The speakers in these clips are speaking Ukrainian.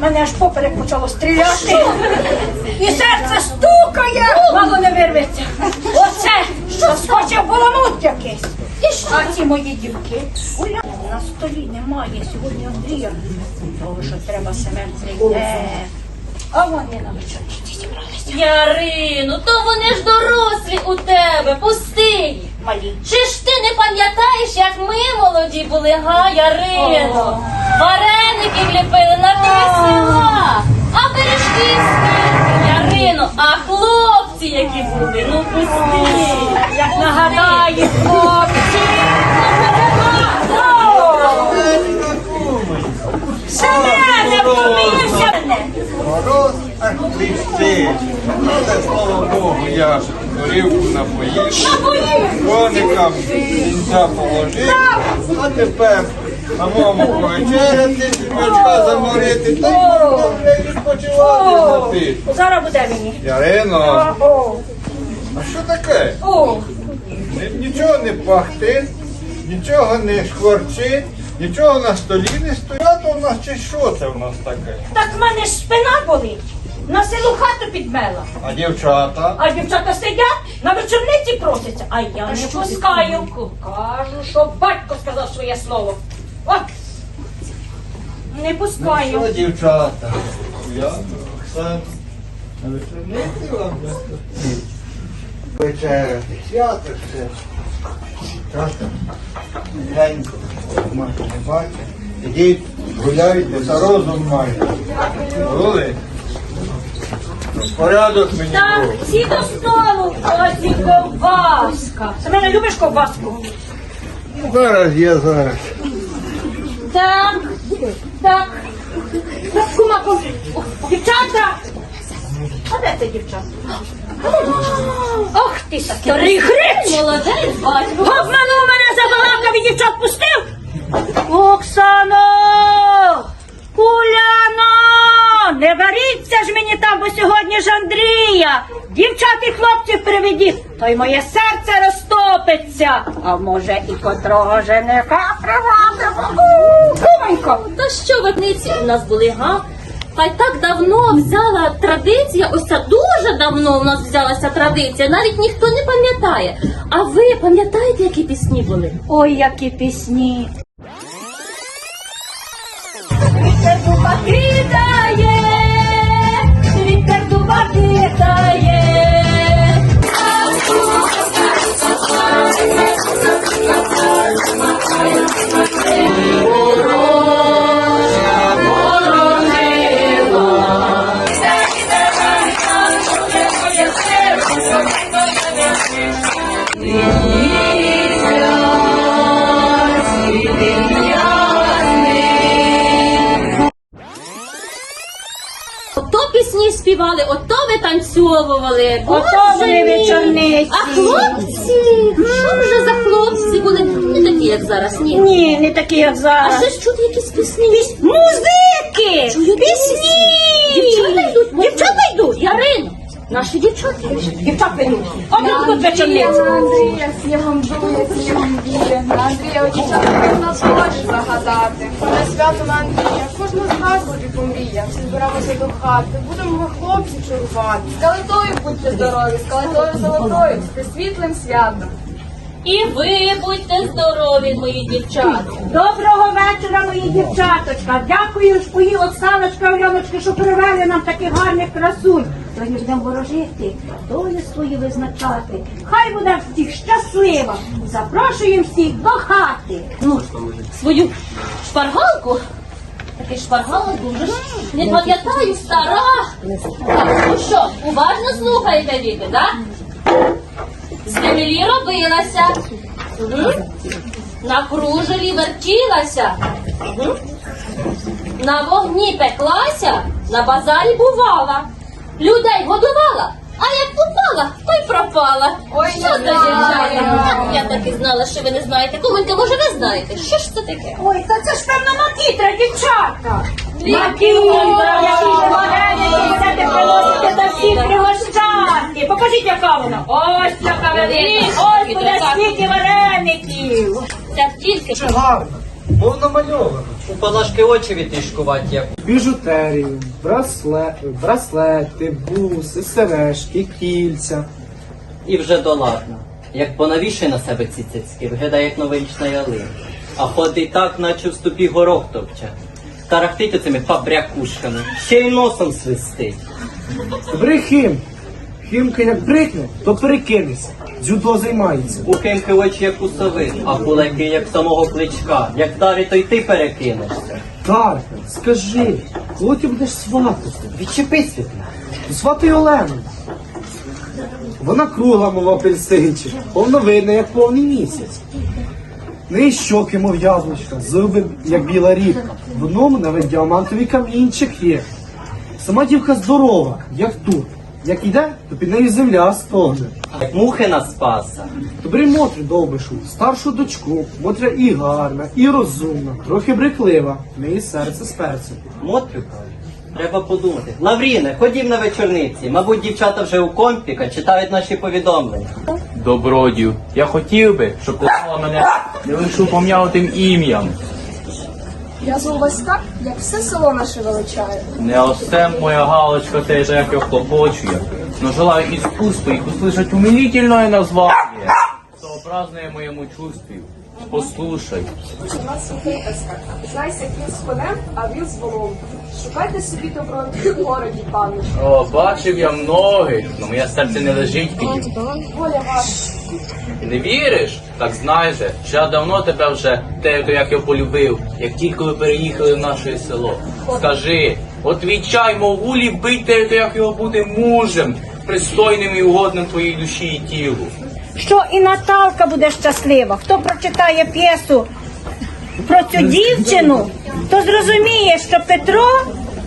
Мене аж поперек почало стріляти. І серце стукає, мало не вирветься. Оце, що скочив баламут якийсь. А ці мої дівки. Уля, на столі немає сьогодні Андрія. Того, що треба Семен прийде. А вони на вечорниці зібралися. Ярино, то вони ж дорослі у тебе, пусти їх. Малі. Чи ж ти не пам'ятаєш, як ми молоді були, га, Ярино? Вареників ліпили на села, а пиріжки скільки, Ярино, а хлопці які були, ну пусти. Як нагадає хлопці. Семене, втомився мене. Мороз аж тріщить. Але слава Богу, я горівку напоїв, коникам кінця положив, а тепер самому повечеряти, бичка заморити, та й можна відпочивати на ти. Зараз буде мені. Ярино, О, а що таке? о, Ні- Нічого не пахтить, нічого не шкварчить, нічого на столі не стоять у нас чи що це в нас таке? так в мене ж спина болить. На селу хату підмела. А дівчата? А дівчата сидять, на вечорниці просяться, а я не пускаю. Кажу, що батько сказав своє слово. От. Не Ну пускаю. що, дівчата? Я, Оксана, на вечорниці вам вечеряти. Свято все. Дівчата, генько, може не бачить. Ідіть, гуляйте, та розум маєте. Були? Порядок мені Так, був. всі до столу. Ось і ковбаска. Семене, любиш ковбаску? Ну, Зараз я зараз. Так, так. Кума, кума. Дівчата! А де це дівчата? Ох ти, старий гриць! Молодець, батько. Обманув мене забалакав і дівчат пустив! Оксано! Уляно! Не варіться ж мені там, бо сьогодні ж Андрія! Дівчат і хлопців приведіть, то й моє серце розтопиться, а може і котрого жениха приводимо. Кумонько! Та що ватниці у нас були, га? Та й так давно взяла традиція, ось ця дуже давно у нас взялася традиція, навіть ніхто не пам'ятає. А ви пам'ятаєте, які пісні були? Ой, які пісні! Вітер дуба Ото пісні співали, ото ви танцьовували. Ото були мій! вечорниці. А хлопці? Що вже за хлопці були? Не такі, як зараз, ні. Ні, не такі, як А зараз. ще ж чути якісь пісні. Музики! Чую Пісні! Дівчата йдуть. Дівчата йдуть! Ярино, наші дівчата. Дівчата йдуть. От тут вечорниці. Андрія снігом дує, снігом біє. На Андрія очікати на сході загадати. На свято на Андрія кожну згадку тільки мрія. Всі збираємося до хати, будемо ми хлопці чергувати. З калитою будьте здорові, з калитою золотою, з світлим святом. І ви будьте здорові, мої дівчата. Доброго вечора, мої дівчаточка. Дякую шпої Оксаночка, Ольоночка, що привели нам таких гарних красунь. Сьогодні будемо ворожити, долю свою визначати. Хай буде всіх щаслива. Запрошуємо всіх до хати. Ну, свою шпаргалку. Такий шпаргалок дуже не пам'ятаю, стара. Так, ну що, уважно слухайте, діти, так? З землі робилася. На кружелі вертілася. На вогні пеклася, на базарі бувала. Людей годувала, а як упала, то й пропала. Ой, що дівчата? знаю. Я так і знала, що ви не знаєте. Кумонька, може, ви знаєте? Що ж це таке? Ой, та це ж певно макітра, дівчата. Макітра, Макітра, які вареники, це ти приносите до всіх пригощати. Покажіть, яка вона. Ось яка велика. Ось буде скільки вареників. Це тільки Гарно, бо намальовано. У палашки очі відтишкувати як. біжутерію, брасле, браслети, буси, сережки, кільця. І вже доладно. Як понавішай на себе ці цицьки, виглядає як новорічна ялинка. А ходить так, наче в ступі горох топче. Тарахтить оцими фабрякушками, ще й носом свистить. Бри хим. Химка як брикне, то перекинеться. Дзюдо займається. У Химки очі як у сови, а кулаки як самого кличка. Як вдарить, то й ти перекинешся. Тарка, скажи, коли ти будеш сватати? Відчепись від мене. Свати Олену. Вона кругла, мов апельсинчик, повновидна, як повний місяць. Неї щоки, мов яблучка, зуби, як біла рібка. В одному навіть діамантовий камінчик є. Сама дівка здорова, як тут. Як йде, то під нею земля стогне. Як мухи на спаса. То бери Мотрю довбишу, старшу дочку. Мотря і гарна, і розумна, трохи бриклива, в неї серце з перцем. Мотрю, треба подумати. Лавріне, ходім на вечорниці. Мабуть, дівчата вже у компіка читають наші повідомлення. Добродію, я хотів би, щоб ти знала мене не лише пом'ятим ім'ям. Я вас так, як все село наше величає. Не осе моя галочка, те, як я хлопочує, Но желаю искусства их услышать умилительное название, сообразное моему чувству. Послушай. Знайся кіт з конем, а віл з волом. Шукайте собі добро в городі, пане. О, бачив я многих, но моє серце не лежить під ним. Воля ваша. Не віриш? Так знай же, що я давно тебе вже те, як я полюбив, як тільки ви переїхали в наше село. Скажи, отвічай, мов любить те, як його бути мужем, пристойним і угодним твоїй душі і тілу. Що і Наталка буде щаслива. Хто прочитає п'єсу про цю дівчину, то зрозуміє, що Петро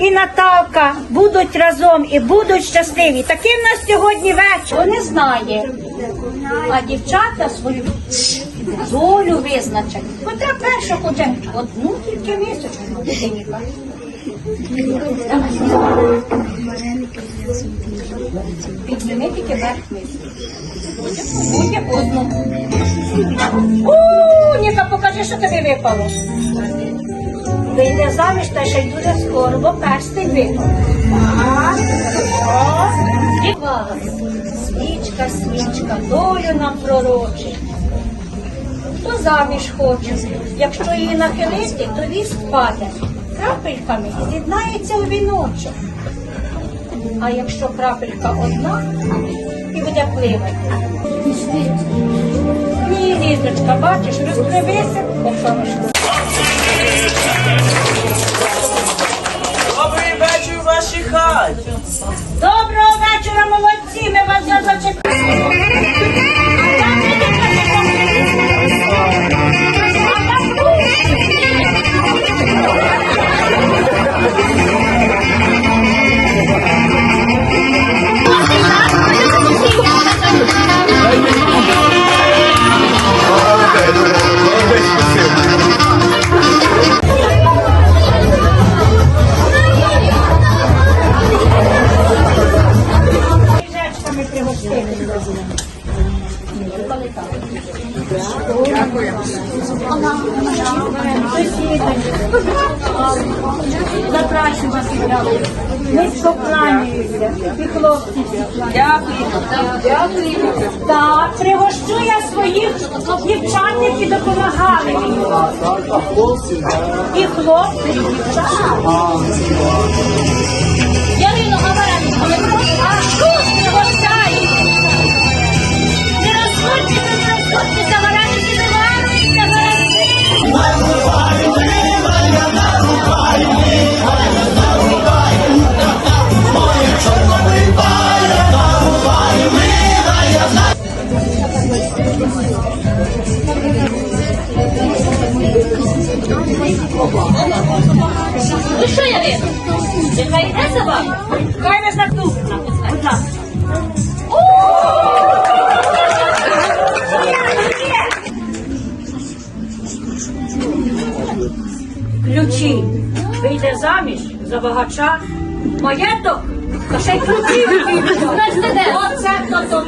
і Наталка будуть разом і будуть щасливі. Такий в нас сьогодні вечір. Не знає. А дівчата свою долю визначать. Хоча перша хоче одну тільки місячну дитині. Підніми тільки верх Будь одну. У, Ніка, покажи, що тобі випало. Вийде заміж, та ще й дуже скоро, бо перстень випав. Свічка, свічка, долю нам пророчить. Хто заміж хоче, якщо її нахилити, то віст паде. Крапельками з'єднається у віночок. А якщо крапелька одна і буде пливати. Ні, різочка, бачиш, розкривися, попамишка. Запрашую вас, Ігоря. Низько кланяюся. І хлопці. Дякую. Так, пригощу я своїх дівчат, які допомагали мені. І хлопці, і дівчата. Ярино, Гаваренко, не прошу. Ну що, Ярино? Нехай йде за вами. Хай ви наступна. Будь ласка. Ключі. Вийде заміж за багача. Маєток. Та ще й ключі вийде. Оце то то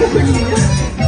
companhia.